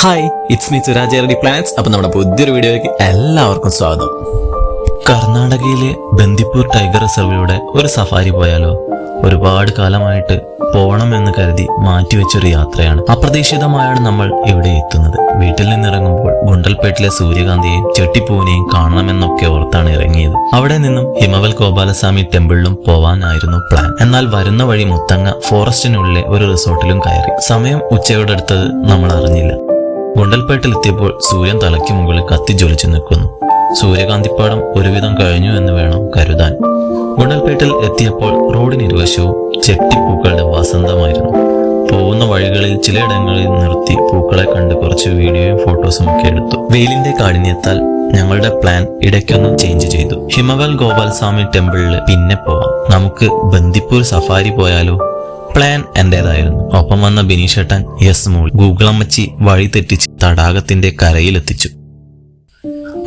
Hi it's me Suraj plans അപ്പൊ നമ്മുടെ പുതിയൊരു വീഡിയോയ്ക്ക് എല്ലാവർക്കും സ്വാഗതം. കർണാടകയിലെ ബന്ദിപ്പൂർ ടൈഗർ റിസർവിലൂടെ ഒരു സഫാരി പോയാലോ? ഒരുപാട് കാലമായിട്ട് പോകണം എന്ന് കരുതി മാറ്റിവെച്ചൊരു യാത്രയാണ്. അപ്രതീക്ഷിതമായാണ് നമ്മൾ ഇവിടെ എത്തുന്നത്. വീട്ടിൽ നിന്നിറങ്ങുമ്പോൾ ഗുണ്ടൽപേട്ടിലെ സൂര്യകാന്തിയെയും ചെട്ടിപ്പൂവിനെയും കാണണമെന്നൊക്കെ ഓർത്താണ് ഇറങ്ങിയത്. അവിടെ നിന്നും ഹിമവൽ ഗോപാലസ്വാമി ടെമ്പിളിലും പോവാനായിരുന്നു പ്ലാൻ. എന്നാൽ വരുന്ന വഴി മുത്തങ്ങ ഫോറസ്റ്റിനുള്ളിലെ ഒരു റിസോർട്ടിലും കയറി. സമയം ഉച്ചയോടടുത്തത് നമ്മൾ അറിഞ്ഞില്ല. ഗുണ്ടൽപേട്ടിലെത്തിയപ്പോൾ സൂര്യൻ തലയ്ക്ക് മുകളിൽ കത്തിജ്വലിച്ചു നിൽക്കുന്നു. സൂര്യകാന്തിപ്പാടം ഒരുവിധം കഴിഞ്ഞു എന്ന് വേണം കരുതാൻ. ഗുണ്ടൽപേട്ടിൽ എത്തിയപ്പോൾ റോഡിന് ഇരുവശവും ചെട്ടിപ്പൂക്കളുടെ വസന്തമായിരുന്നു. പോകുന്ന വഴികളിൽ ചിലയിടങ്ങളിൽ നിർത്തി പൂക്കളെ കണ്ട് കുറച്ച് വീഡിയോയും ഫോട്ടോസും ഒക്കെ എടുത്തു. വെയിലിന്റെ കാഠിന്യത്താൽ ഞങ്ങളുടെ പ്ലാൻ ഇടയ്ക്കൊന്ന് ചേഞ്ച് ചെയ്തു. ഹിമവൽ ഗോപാൽസ്വാമി ടെമ്പിളിൽ പിന്നെ പോവാം. നമുക്ക് ബന്ദിപ്പൂർ സഫാരി പോയാലോ? പ്ലാൻ എന്റേതായിരുന്നു. ഒപ്പം വന്ന ബിനീഷേട്ടൻ യെസ് മൂൾ ഗൂഗിൾ അമ്മച്ചി വഴി തെറ്റിച്ച് തടാകത്തിന്റെ കരയിലെത്തിച്ചു.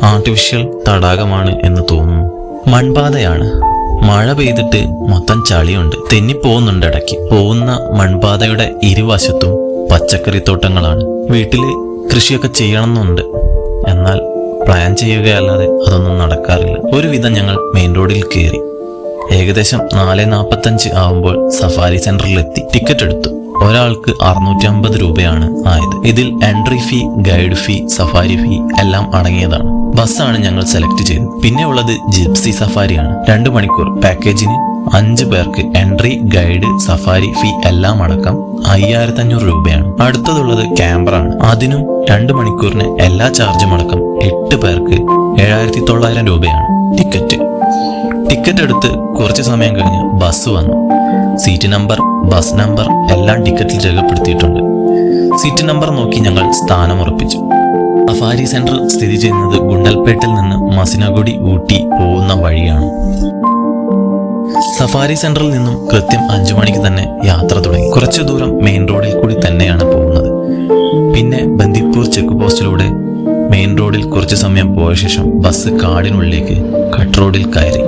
ആർട്ടിഫിഷ്യൽ തടാകമാണ് എന്ന് തോന്നുന്നു. മൺപാതയാണ്. മഴ പെയ്തിട്ട് മൊത്തം ചളിയുണ്ട്. തെന്നിപ്പോകുന്നുണ്ട് ഇടയ്ക്ക്. പോകുന്ന മൺപാതയുടെ ഇരുവശത്തും പച്ചക്കറിത്തോട്ടങ്ങളാണ്. തോട്ടങ്ങളാണ് വീട്ടിൽ കൃഷിയൊക്കെ ചെയ്യണമെന്നുണ്ട്. എന്നാൽ പ്ലാൻ ചെയ്യുകയല്ലാതെ അതൊന്നും നടക്കാറില്ല. ഒരുവിധം ഞങ്ങൾ മെയിൻ റോഡിൽ കയറി. ഏകദേശം നാല് നാൽപ്പത്തഞ്ച് ആവുമ്പോൾ സഫാരി സെന്ററിലെത്തി. ടിക്കറ്റ് എടുത്തു. ഒരാൾക്ക് അറുന്നൂറ്റി അമ്പത് രൂപയാണ് ആയത്. ഇതിൽ entry fee guide fee safari fee എല്ലാം അടങ്ങിയതാണ്. ബസ്സാണ് ഞങ്ങൾ സെലക്ട് ചെയ്തത്. പിന്നെ ഉള്ളത് ജിപ്സി സഫാരിയാണ്. രണ്ട് മണിക്കൂർ പാക്കേജിന് അഞ്ച് പേർക്ക് എൻട്രി ഗൈഡ് സഫാരി ഫീ എല്ലാം അടക്കം അയ്യായിരത്തി അഞ്ഞൂറ് രൂപയാണ്. അടുത്തതുള്ളത് ക്യാമ്പറാണ്. അതിനും രണ്ട് മണിക്കൂറിന് എല്ലാ ചാർജും അടക്കം എട്ട് പേർക്ക് ഏഴായിരത്തി തൊള്ളായിരം രൂപയാണ് ടിക്കറ്റ്. ടിക്കറ്റ് എടുത്ത് കുറച്ച് സമയം കഴിഞ്ഞ് ബസ് വന്നു. സീറ്റ് നമ്പർ ബസ് നമ്പർ എല്ലാം ടിക്കറ്റിൽ രേഖപ്പെടുത്തിയിട്ടുണ്ട്. സീറ്റ് നമ്പർ നോക്കി ഞങ്ങൾ സ്ഥാനം ഉറപ്പിച്ചു. അഫാരി സെന്റർ സ്ഥിതി ചെയ്യുന്നത് ഗുണ്ടൽപേട്ടിൽ നിന്ന് മസിനഗുഡി ഊട്ടി പോകുന്ന വഴിയാണ്. സഫാരി സെന്ററിൽ നിന്നും കൃത്യം അഞ്ചു മണിക്ക് തന്നെ യാത്ര തുടങ്ങി. കുറച്ചു ദൂരം മെയിൻ റോഡിൽ കൂടി തന്നെയാണ് പോകുന്നത്. പിന്നെ ബന്ദിപ്പൂർ ചെക്ക് പോസ്റ്റിലൂടെ മെയിൻ റോഡിൽ കുറച്ചു സമയം പോയ ശേഷം ബസ് കാടിനുള്ളിലേക്ക് കട്ട് റോഡിൽ കയറി.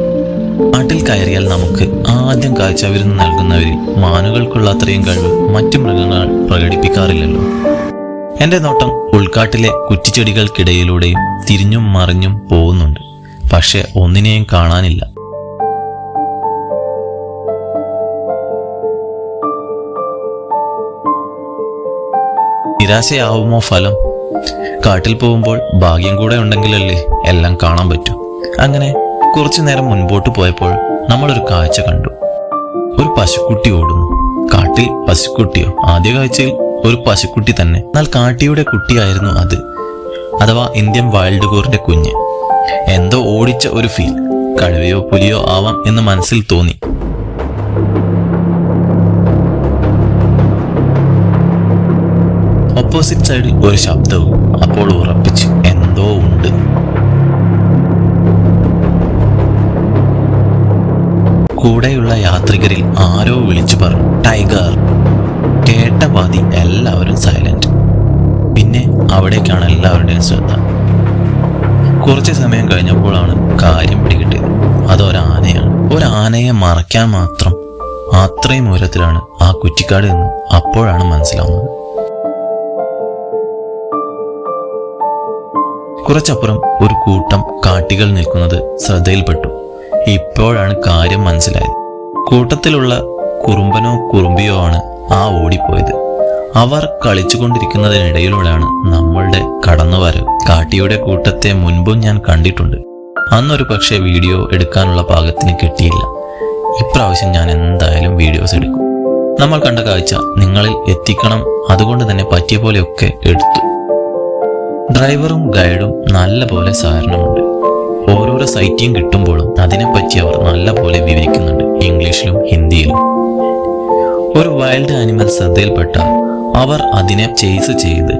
കയറിയാൽ നമുക്ക് ആദ്യം കാഴ്ചവിരുന്ന് നൽകുന്നവരിൽ മാനുകൾക്കുള്ള അത്രയും കഴിവ് മറ്റു മൃഗങ്ങൾ പ്രകടിപ്പിക്കാറില്ലല്ലോ. എന്റെ നോട്ടം ഉൾക്കാട്ടിലെ കുറ്റിച്ചെടികൾക്കിടയിലൂടെയും തിരിഞ്ഞും മറിഞ്ഞും പോകുന്നുണ്ട്. പക്ഷെ ഒന്നിനെയും കാണാനില്ല. നിരാശയാവുമോ ഫലം? കാട്ടിൽ പോകുമ്പോൾ ഭാഗ്യം കൂടെ ഉണ്ടെങ്കിലല്ലേ എല്ലാം കാണാൻ പറ്റൂ. അങ്ങനെ കുറച്ചു നേരം മുൻപോട്ട് പോയപ്പോൾ നമ്മളൊരു കാഴ്ച കണ്ടു. ഒരു പശുക്കുട്ടി ഓടുന്നു. കാട്ടിൽ പശുക്കുട്ടിയോ? ആദ്യ കാഴ്ചയിൽ ഒരു പശുക്കുട്ടി തന്നെ. എന്നാൽ കാട്ടിയുടെ കുട്ടിയായിരുന്നു അത്. അഥവാ ഇന്ത്യൻ വൈൽഡ് ഗോറിന്റെ കുഞ്ഞ്. എന്തോ ഓടിച്ച ഒരു ഫീൽ. കഴിവയോ പുലിയോ ആവാം എന്ന് മനസ്സിൽ തോന്നി. ഓപ്പോസിറ്റ് സൈഡിൽ ഒരു ശബ്ദവും അപ്പോൾ ഉറപ്പിച്ച് കൂടെയുള്ള യാത്രികരിൽ ആരോ വിളിച്ചു പറഞ്ഞു ടൈഗർ. കേട്ട പാതി എല്ലാവരും സൈലന്റ്. പിന്നെ അവിടേക്കാണ് എല്ലാവരുടെയും ശ്രദ്ധ. കുറച്ച് സമയം കഴിഞ്ഞപ്പോഴാണ് കാര്യം പിടികിട്ടിയത്. അതൊരാനയാണ്. ഒരാനയെ മറയ്ക്കാൻ മാത്രം അത്രയും ഉയരത്തിലാണ് ആ കുറ്റിക്കാട് എന്ന് അപ്പോഴാണ് മനസ്സിലാവുന്നത്. കുറച്ചപ്പുറം ഒരു കൂട്ടം കാട്ടികൾ നിൽക്കുന്നത് ശ്രദ്ധയിൽപ്പെട്ടു. ഇപ്പോഴാണ് കാര്യം മനസ്സിലായത്. കൂട്ടത്തിലുള്ള കുറുമ്പനോ കുറുമ്പിയോ ആണ് ആ ഓടിപ്പോയത്. അവർ കളിച്ചുകൊണ്ടിരിക്കുന്നതിനിടയിലൂടെയാണ് നമ്മളുടെ കടന്നുവരവ്. കാട്ടിയുടെ കൂട്ടത്തെ മുൻപും ഞാൻ കണ്ടിട്ടുണ്ട്. അന്നൊരു പക്ഷേ വീഡിയോ എടുക്കാനുള്ള പാകത്തിന് കിട്ടിയില്ല. ഇപ്രാവശ്യം ഞാൻ എന്തായാലും വീഡിയോസ് എടുക്കും. നമ്മൾ കണ്ട കാഴ്ച നിങ്ങളിൽ എത്തിക്കണം. അതുകൊണ്ട് തന്നെ പറ്റിയ പോലെയൊക്കെ എടുത്തു. ഡ്രൈവറും ഗൈഡും നല്ല പോലെ സഹകരണമുണ്ട്. സൈറ്റിയും കിട്ടുമ്പോഴും അതിനെപ്പറ്റി അവർ നല്ല പോലെ വിവരിക്കുന്നുണ്ട്. ഇംഗ്ലീഷിലും ഹിന്ദിയിലും. ഒരു വൈൽഡ് ആനിമൽ ശ്രദ്ധയിൽപ്പെട്ടാൽ അവർ അതിനെ ചേസ് ചെയ്ത്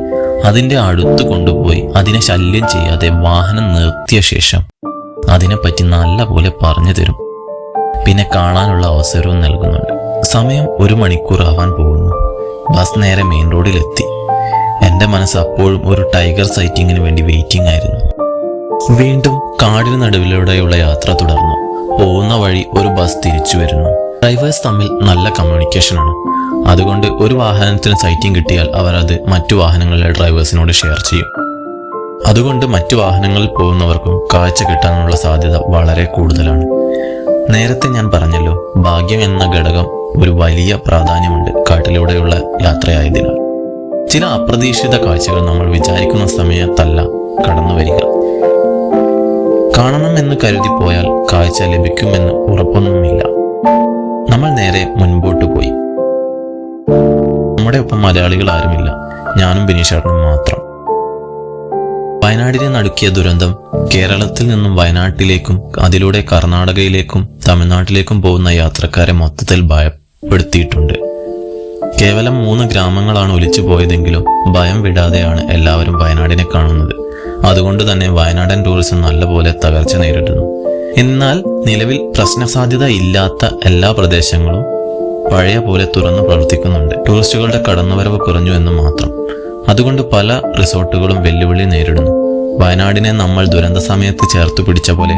അതിന്റെ അടുത്ത് കൊണ്ടുപോയി അതിനെ ശല്യം ചെയ്യാതെ വാഹനം നിർത്തിയ ശേഷം അതിനെപ്പറ്റി നല്ലപോലെ പറഞ്ഞു തരും. പിന്നെ കാണാനുള്ള അവസരവും നൽകുന്നുണ്ട്. സമയം ഒരു മണിക്കൂർ ആവാൻ പോകുന്നു. ബസ് നേരെ മെയിൻ റോഡിലെത്തി എന്റെ മനസ്സ് അപ്പോഴും ഒരു ടൈഗർ സൈറ്റിങ്ങിന് വേണ്ടി വെയിറ്റിംഗ് ആയിരുന്നു. വീണ്ടും കാടിന് നടുവിലൂടെയുള്ള യാത്ര തുടർന്നു. പോകുന്ന വഴി ഒരു ബസ് തിരിച്ചു വരുന്നു. ഡ്രൈവേഴ്സ് തമ്മിൽ നല്ല കമ്മ്യൂണിക്കേഷൻ ആണ്. അതുകൊണ്ട് ഒരു വാഹനത്തിന് സൈറ്റിംഗ് കിട്ടിയാൽ അവർ അത് മറ്റു വാഹനങ്ങളിലെ ഡ്രൈവേഴ്സിനോട് ഷെയർ ചെയ്യും. അതുകൊണ്ട് മറ്റു വാഹനങ്ങളിൽ പോകുന്നവർക്കും കാഴ്ച കിട്ടാനുള്ള സാധ്യത വളരെ കൂടുതലാണ്. നേരത്തെ ഞാൻ പറഞ്ഞല്ലോ ഭാഗ്യം എന്ന ഘടകം ഒരു വലിയ പ്രാധാന്യമുണ്ട് കാട്ടിലൂടെയുള്ള യാത്രയായതിനാൽ. ചില അപ്രതീക്ഷിത കാഴ്ചകൾ നമ്മൾ വിചാരിക്കുന്ന സമയത്തല്ല കടന്നു വരിക കാണണമെന്ന് കരുതി പോയാൽ കാഴ്ച ലഭിക്കുമെന്ന് ഉറപ്പൊന്നുമില്ല. നമ്മൾ നേരെ മുൻപോട്ട് പോയി. നമ്മുടെ ഒപ്പം മലയാളികൾ ആരുമില്ല. ഞാനും ബിനീഷേട്ടനും മാത്രം. വയനാടിനെ നടുക്കിയ ദുരന്തം കേരളത്തിൽ നിന്നും വയനാട്ടിലേക്കും അതിലൂടെ കർണാടകയിലേക്കും തമിഴ്നാട്ടിലേക്കും പോകുന്ന യാത്രക്കാരെ മൊത്തത്തിൽ ഭയപ്പെടുത്തിയിട്ടുണ്ട്. കേവലം മൂന്ന് ഗ്രാമങ്ങളാണ് ഒലിച്ചു പോയതെങ്കിലും ഭയം വിടാതെയാണ് എല്ലാവരും വയനാടിനെ കാണുന്നത്. അതുകൊണ്ട് തന്നെ വയനാടൻ ടൂറിസം നല്ലപോലെ തകർച്ച നേരിടുന്നു. എന്നാൽ നിലവിൽ പ്രശ്നസാധ്യത ഇല്ലാത്ത എല്ലാ പ്രദേശങ്ങളും പഴയ പോലെ തുറന്നു പ്രവർത്തിക്കുന്നുണ്ട്. ടൂറിസ്റ്റുകളുടെ കടന്നുവരവ് കുറഞ്ഞു എന്ന് മാത്രം. അതുകൊണ്ട് പല റിസോർട്ടുകളും വെല്ലുവിളി നേരിടുന്നു. വയനാടിനെ നമ്മൾ ദുരന്ത സമയത്ത് ചേർത്ത് പിടിച്ച പോലെ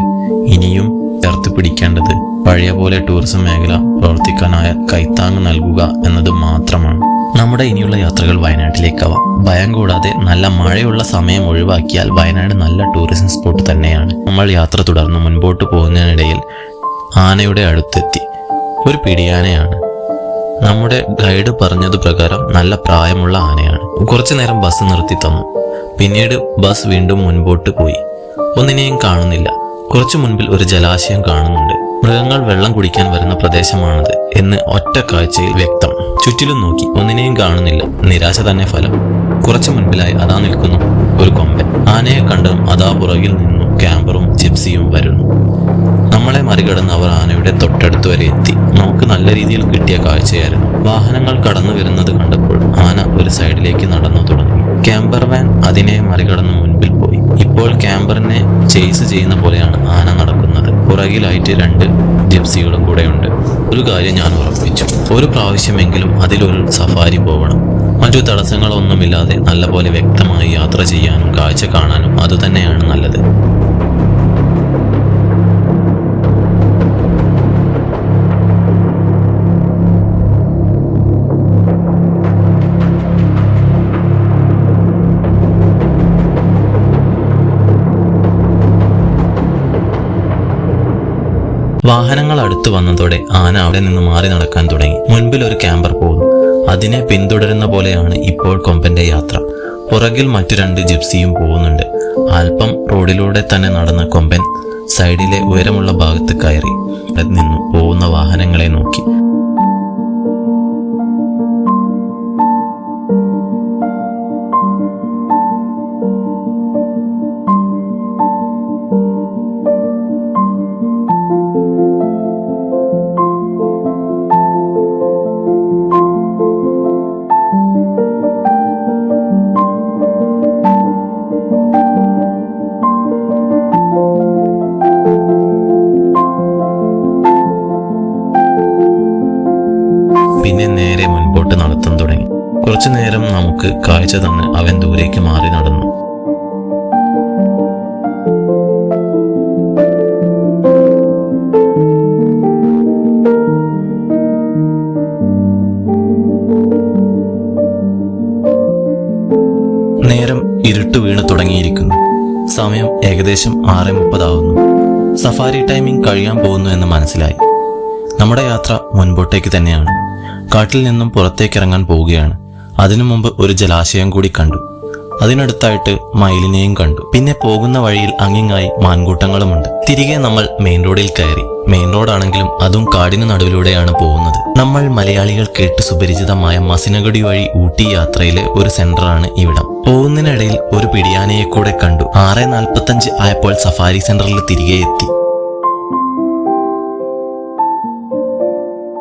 ഇനിയും ചേർത്ത് പിടിക്കേണ്ടത് പഴയ പോലെ ടൂറിസം മേഖല പ്രവർത്തിക്കാനായ കൈത്താങ് നൽകുക എന്നത് മാത്രമാണ്. നമ്മുടെ ഇനിയുള്ള യാത്രകൾ വയനാട്ടിലേക്കാവാം ഭയം കൂടാതെ നല്ല മഴയുള്ള സമയം ഒഴിവാക്കിയാൽ വയനാട് നല്ല ടൂറിസം സ്പോട്ട് തന്നെയാണ്. നമ്മൾ യാത്ര തുടർന്ന് മുൻപോട്ട് പോകുന്നതിനിടയിൽ ആനയുടെ അടുത്തെത്തി. ഒരു പിടിയാനയാണ്. നമ്മുടെ ഗൈഡ് പറഞ്ഞത് പ്രകാരം നല്ല പ്രായമുള്ള ആനയാണ്. കുറച്ചു നേരം ബസ് നിർത്തി തന്നു. പിന്നീട് ബസ് വീണ്ടും മുൻപോട്ട് പോയി. ഒന്നിനെയും കാണുന്നില്ല. കുറച്ചു മുൻപിൽ ഒരു ജലാശയം കാണുന്നുണ്ട്. മൃഗങ്ങൾ വെള്ളം കുടിക്കാൻ വരുന്ന പ്രദേശമാണത് എന്ന് ഒറ്റ കാഴ്ചയിൽ വ്യക്തം. ചുറ്റിലും നോക്കി ഒന്നിനെയും കാണുന്നില്ല. നിരാശ തന്നെ ഫലം. കുറച്ചു മുൻപിലായി അതാ നിൽക്കുന്നു ഒരു കൊമ്പൻ. ആനയെ കണ്ടും അതാ പുറകിൽ നിന്നും ക്യാമ്പറും ജിപ്സിയും വരുന്നു. നമ്മളെ മറികടന്ന് അവർ ആനയുടെ തൊട്ടടുത്ത് വരെ എത്തി. നമുക്ക് നല്ല രീതിയിൽ കിട്ടിയ കാഴ്ചയായിരുന്നു. വാഹനങ്ങൾ കടന്നു വരുന്നത് കണ്ടപ്പോൾ ആന ഒരു സൈഡിലേക്ക് നടന്നു തുടങ്ങി. ക്യാമ്പർ വാൻ അതിനെ മറികടന്ന് മുൻപിൽ പോയി. ഇപ്പോൾ ക്യാമ്പറിനെ ചേസ് ചെയ്യുന്ന പോലെയാണ് ആന നടക്കുന്നത് പുറകിലായിട്ട് രണ്ട് ജിപ്സികളും കൂടെയുണ്ട് ഒരു കാര്യം ഞാൻ ഉറപ്പിച്ചു. ഒരു പ്രാവശ്യമെങ്കിലും അതിലൊരു സഫാരി പോകണം മറ്റു തടസ്സങ്ങളൊന്നുമില്ലാതെ നല്ലപോലെ വ്യക്തമായി യാത്ര ചെയ്യാനും കാഴ്ച കാണാനും അതുതന്നെയാണ് നല്ലത്. വാഹനങ്ങൾ അടുത്തു വന്നതോടെ ആന അവിടെ നിന്ന് മാറി നടക്കാൻ തുടങ്ങി. മുൻപിൽ ഒരു ക്യാമ്പർ പോകുന്നു. അതിനെ പിന്തുടരുന്ന പോലെയാണ് ഇപ്പോൾ കൊമ്പന്റെ യാത്ര. പുറകിൽ മറ്റു രണ്ട് ജിപ്സിയും പോകുന്നുണ്ട്. അല്പം റോഡിലൂടെ തന്നെ നടന്ന കൊമ്പൻ സൈഡിലെ ഉയരമുള്ള ഭാഗത്ത് കയറി. നിന്നു പോകുന്ന വാഹനങ്ങളെ നോക്കി. പിന്നെ നേരെ മുൻപോട്ട് നടത്താൻ തുടങ്ങി. കുറച്ചു നേരം നമുക്ക് കാഴ്ച തന്ന് അവൻ ദൂരേക്ക് മാറി നടന്നു. നേരം ഇരുട്ട് വീണ് തുടങ്ങിയിരിക്കുന്നു. സമയം ഏകദേശം ആറ് മുപ്പതാവുന്നു. സഫാരി ടൈമിംഗ് കഴിയാൻ പോകുന്നു എന്ന് മനസ്സിലായി. നമ്മുടെ യാത്ര മുൻപോട്ടേക്ക് തന്നെയാണ്. കാട്ടിൽ നിന്നും പുറത്തേക്ക് ഇറങ്ങാൻ പോവുകയാണ്. അതിനു മുമ്പ് ഒരു ജലാശയം കൂടി കണ്ടു. അതിനടുത്തായിട്ട് മയിലിനെയും കണ്ടു. പിന്നെ പോകുന്ന വഴിയിൽ അങ്ങിങ്ങായി മാൻകൂട്ടങ്ങളുമുണ്ട്. തിരികെ നമ്മൾ മെയിൻ റോഡിൽ കയറി. മെയിൻ റോഡാണെങ്കിലും അതും കാടിനു നടുവിലൂടെയാണ് പോകുന്നത്. നമ്മൾ മലയാളികൾ കേട്ട് സുപരിചിതമായ മസിനഗടി വഴി ഊട്ടി യാത്രയിലെ ഒരു സെന്ററാണ് ഇവിടം. പോകുന്നതിനിടയിൽ ഒരു പിടിയാനയെ കൂടെ കണ്ടു. ആറ് നാൽപ്പത്തഞ്ച് ആയപ്പോൾ സഫാരി സെന്ററിൽ തിരികെ എത്തി.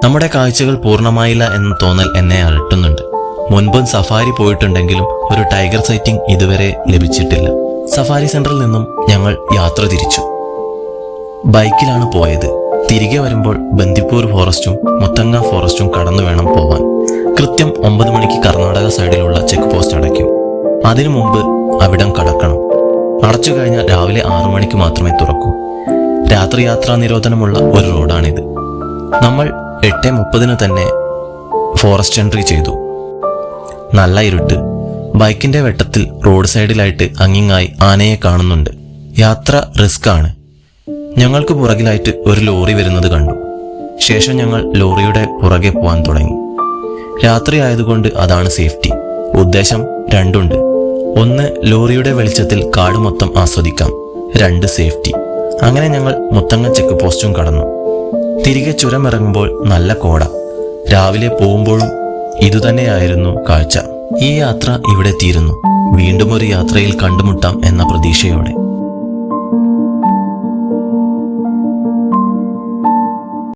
നമ്മുടെ കാഴ്ചകൾ പൂർണമായില്ല എന്ന തോന്നൽ എന്നെ അലട്ടുന്നുണ്ട്. മുൻപും സഫാരി പോയിട്ടുണ്ടെങ്കിലും ഒരു ടൈഗർ സൈറ്റിംഗ് ഇതുവരെ ലഭിച്ചിട്ടില്ല. സഫാരി സെന്ററിൽ നിന്നും ഞങ്ങൾ യാത്ര തിരിച്ചു. ബൈക്കിലാണ് പോയത്. തിരികെ വരുമ്പോൾ ബന്ദിപ്പൂർ ഫോറസ്റ്റും മുത്തങ്ങ ഫോറസ്റ്റും കടന്നു വേണം പോവാൻ. കൃത്യം ഒമ്പത് മണിക്ക് കർണാടക സൈഡിലുള്ള ചെക്ക് പോസ്റ്റ് അടയ്ക്കും. അതിനു മുമ്പ് അവിടം കടക്കണം. അടച്ചു കഴിഞ്ഞാൽ രാവിലെ ആറു മണിക്ക് മാത്രമേ തുറക്കൂ. രാത്രി യാത്രാ നിരോധനമുള്ള ഒരു റോഡാണിത്. നമ്മൾ എട്ട് മുപ്പതിന് തന്നെ ഫോറസ്റ്റ് എൻട്രി ചെയ്തു. നല്ല ഇരുട്ട്. ബൈക്കിന്റെ വെട്ടത്തിൽ റോഡ് സൈഡിലായിട്ട് അങ്ങിങ്ങായി ആനയെ കാണുന്നുണ്ട്. യാത്ര റിസ്ക് ആണ്. ഞങ്ങൾക്ക് പുറകിലായിട്ട് ഒരു ലോറി വരുന്നത് കണ്ടു. ശേഷം ഞങ്ങൾ ലോറിയുടെ പുറകെ പോകാൻ തുടങ്ങി. രാത്രി ആയതുകൊണ്ട് അതാണ് സേഫ്റ്റി ഉദ്ദേശം രണ്ടുണ്ട്. ഒന്ന് ലോറിയുടെ വെളിച്ചത്തിൽ കാട് മൊത്തം ആസ്വദിക്കാം. രണ്ട് സേഫ്റ്റി അങ്ങനെ ഞങ്ങൾ മുത്തങ്ങ ചെക്ക് പോസ്റ്റും കടന്നു. തിരികെ ചുരമിറങ്ങുമ്പോൾ നല്ല കോട. രാവിലെ പോകുമ്പോഴും ഇതുതന്നെയായിരുന്നു കാഴ്ച. ഈ യാത്ര ഇവിടെ തീരുന്നു വീണ്ടും ഒരു യാത്രയിൽ കണ്ടുമുട്ടാം എന്ന പ്രതീക്ഷയോടെ.